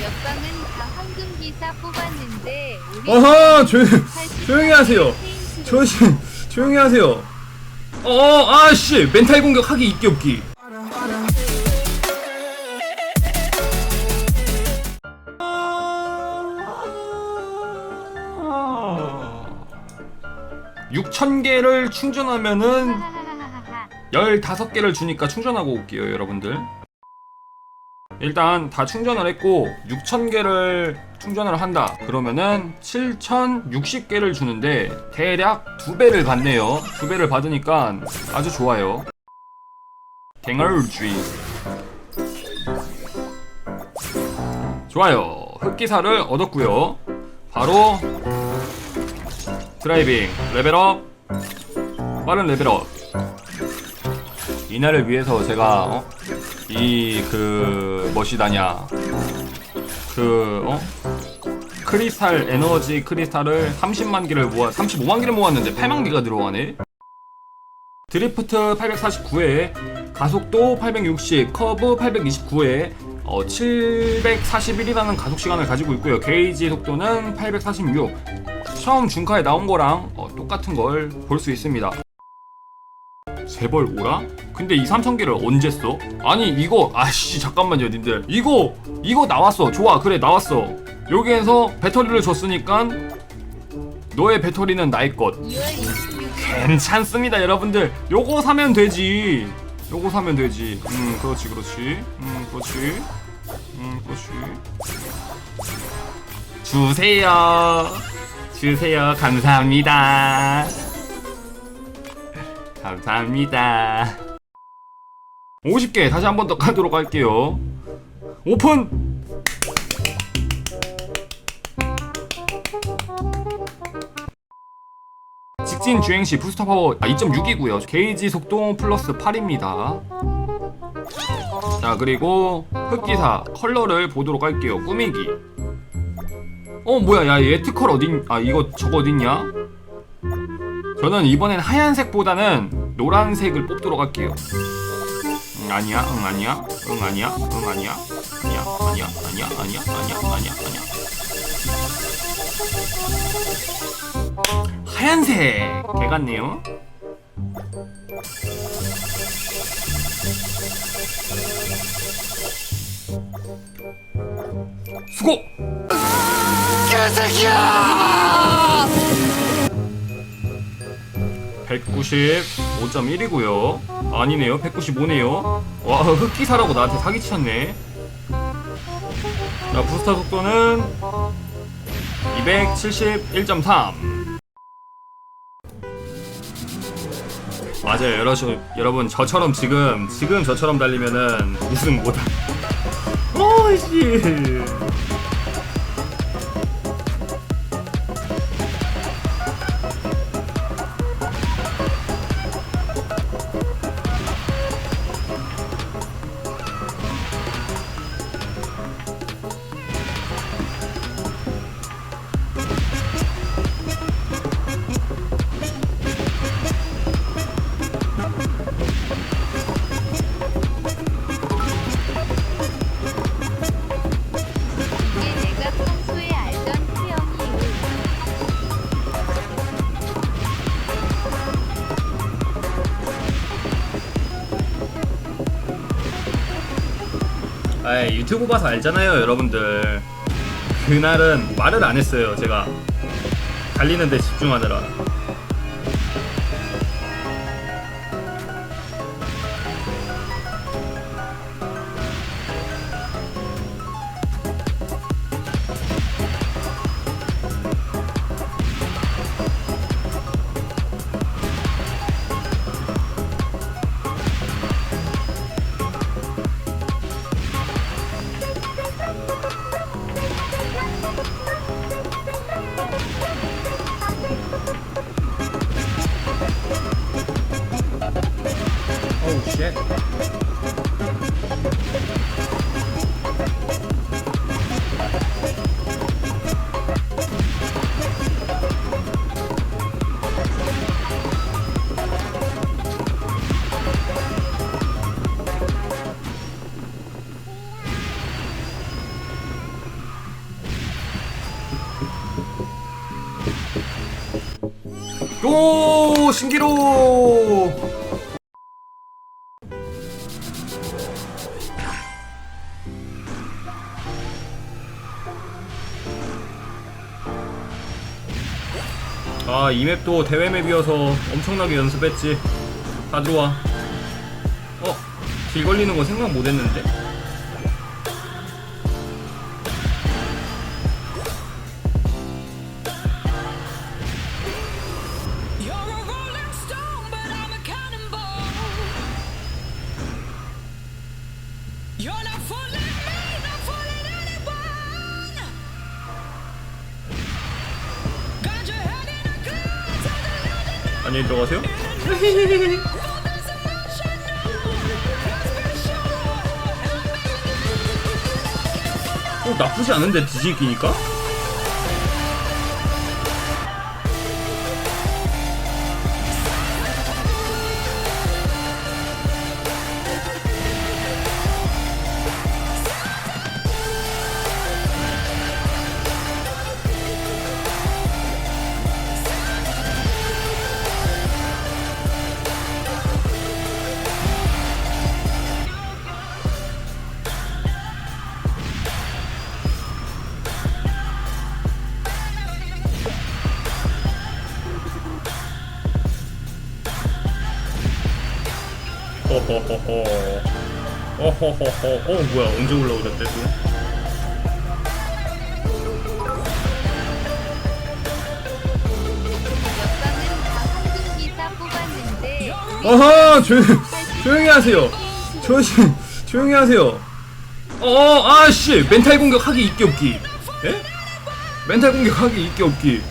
몇 방은 다 황금 기사 뽑았는데 우리 어허 조용 조용히 하세요. 조용 조용히 하세요. 어 아씨 멘탈 공격 하기 있기 없기. 6,000개를 충전하면은 하하하하하. 15개를 주니까 충전하고 올게요, 여러분들. 일단 다 충전을 했고 6,000개를 충전을 한다. 그러면은 7,060개를 주는데 대략 두 배를 받네요. 두 배를 받으니까 아주 좋아요. 갱얼쥐 좋아요. 흑기사를 얻었고요. 바로 드라이빙 레벨업 빠른 레벨업 이날을 위해서 제가 어? 이그 멋이다냐. 그 어? 크리스탈 에너지 크리스탈을 30만 개를 모아 35만 개를 모았는데 8만 개가 들어가네. 드리프트 849회 가속도 860 커브 829회 어, 741이라는 가속 시간을 가지고 있고요. 게이지 속도는 846 처음 중카에 나온 거랑 어, 똑같은 걸 볼 수 있습니다. 재벌 오라? 근데 이 3,000개를 언제 써? 아니 이거 아씨 잠깐만요 님들. 이거 이거 나왔어. 좋아 그래 나왔어. 여기에서 배터리를 줬으니까 너의 배터리는 나의 것. 2월 26일 괜찮습니다 여러분들. 요거 사면 되지. 요거 사면 되지. 음 그렇지 그렇지. 음 그렇지. 음 그렇지. 주세요. 주세요. 감사합니다. 감사합니다 50개 다시 한 번 더 가도록 할게요 오픈 직진 주행 시 부스터 파워 아, 2.6이고요. 게이지 속도 플러스 8입니다. 자 그리고 흑기사 컬러를 보도록 할게요. 꾸미기. 어 뭐야 야얘 특컬 어딘 아 이거 저거 어딨냐? 저는 이번엔 하얀색보다는 노란색을 뽑도록 할게요. 아니야, 응 아니야, 응 아니야, 응 아니야, 아니야, 아니야, 아니야, 아니야, 아니야, 아니야, 아니야. 하얀색! 개 같네요. 수고. 개새끼야! 190. 195.1이고요. 아니네요. 195네요. 와 흑기사라고 나한테 사기치셨네. 자 부스터 속도는 271.3 맞아요 여러분, 여러분 저처럼 지금 지금 저처럼 달리면은 우승 못하 오씨 이게 아 유튜브 봐서 알잖아요 여러분들. 그날은 말을 안 했어요 제가. 달리는데 집중하느라 신기로 아 이 맵도 대회 맵이어서 엄청나게 연습했지. 다 들어와. 어? 길 걸리는 거 생각 못했는데 안녕히 들어가세요 어 나쁘지 않은데 뒤집기니까? 호호호호 어호호호 어 뭐야 언제 올라오셨대 또? 어허 조용, 조용히 하세요. 조용히 조용히 하세요. 어 아씨 멘탈 공격 하기 있기 없기. 예? 멘탈 공격 하기 있기 없기.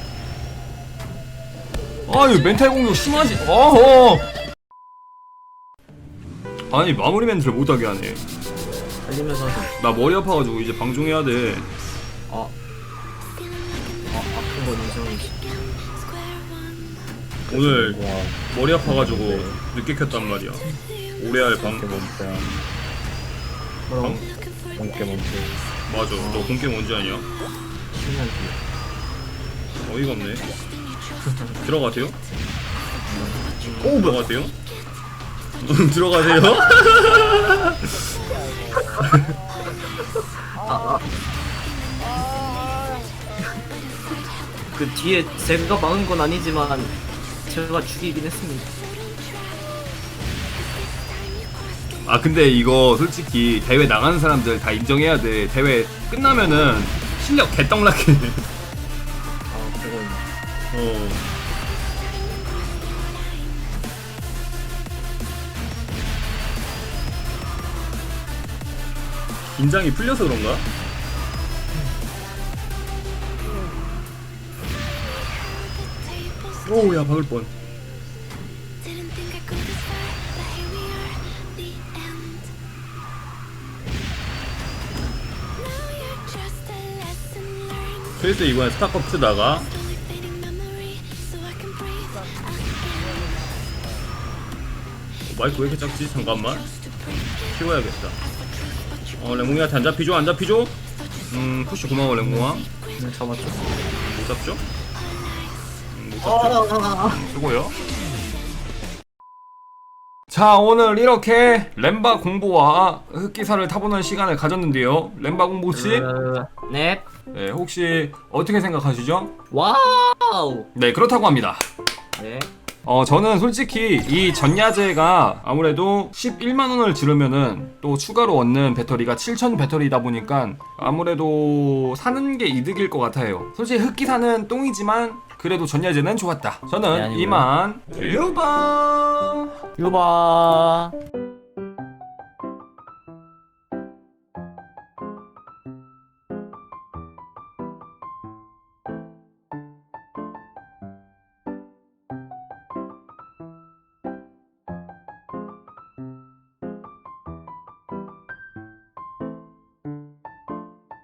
아유 멘탈 공격 심하지. 어허 아니 마무리 멘트를 못하게 하네 달리면서. 나 머리 아파가지고 이제 방송해야 돼 아. 아, 아픈 건 인정이지. 오늘 와, 머리 아파가지고 늦게 켰단 말이야 오래 할방 뭔가. 뭐라고? 뭔게 뭔게. 맞아 너 본게임 언제 하냐 10년 뒤에. 어이가 없네 들어가세요? 오 들어가세요? 들어가세요? 그 뒤에 제가 막은 건 아니지만 제가 죽이긴 했습니다. 아 근데 이거 솔직히 대회 나가는 사람들 다 인정해야 돼 대회 끝나면은 실력 개떡락해 아, 그건 어. 긴장이 풀려서 그런가? 오야 박을 뻔. 그래서 이번에 again. 마이크 왜 이렇게 작지? 잠깐만 키워야겠다 어 랭공이한테 안 잡히죠? 안 잡히죠? 음 푸시 고마워 랭공아 그냥 잡았죠. 못 잡죠? 음, 못 잡죠? 음, 수고요 자 오늘 이렇게 램바 공부와 흑기사를 타보는 시간을 가졌는데요 램바 공부씨 어, 네. 네, 혹시 어떻게 생각하시죠? 와우. 네 그렇다고 합니다 네. 어 저는 솔직히 이 전야제가 아무래도 11만원을 지르면은 또 추가로 얻는 배터리가 7000 배터리다 보니까 아무래도 사는 게 이득일 것 같아요 솔직히 흑기사는 똥이지만 그래도 전야제는 좋았다 네, 저는 아니고요. 이만 유바 유바.